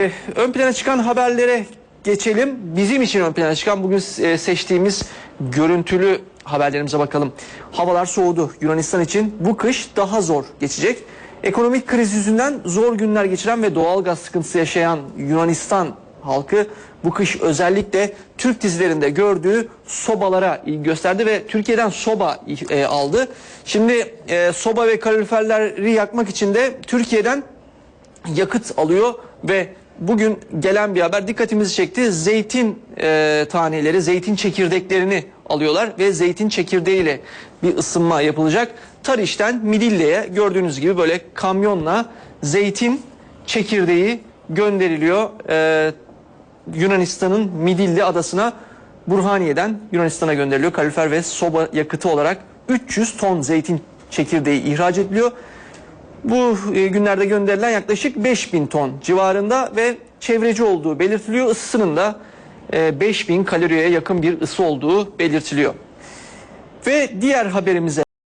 E, Ön plana çıkan haberlere geçelim. Bizim için ön plana çıkan bugün e, seçtiğimiz görüntülü haberlerimize bakalım. Havalar soğudu. Yunanistan için bu kış daha zor geçecek. Ekonomik kriz yüzünden zor günler geçiren ve doğal gaz sıkıntısı yaşayan Yunanistan halkı bu kış özellikle Türk dizilerinde gördüğü sobalara gösterdi ve Türkiye'den soba e, aldı. Şimdi e, soba ve kaloriferleri yakmak için de Türkiye'den yakıt alıyor ve bugün gelen bir haber dikkatimizi çekti. Zeytin e, taneleri, zeytin çekirdeklerini alıyorlar ve zeytin çekirdeğiyle bir ısınma yapılacak. Tariş'ten Midille'ye gördüğünüz gibi böyle kamyonla zeytin çekirdeği gönderiliyor. E, Yunanistan'ın Midilli adasına Burhaniye'den Yunanistan'a gönderiliyor. Kalorifer ve soba yakıtı olarak 300 ton zeytin çekirdeği ihraç ediliyor. Bu e, günlerde gönderilen yaklaşık 5000 ton civarında ve çevreci olduğu belirtiliyor. Isısının da e, 5000 kaloriye yakın bir ısı olduğu belirtiliyor. Ve diğer haberimize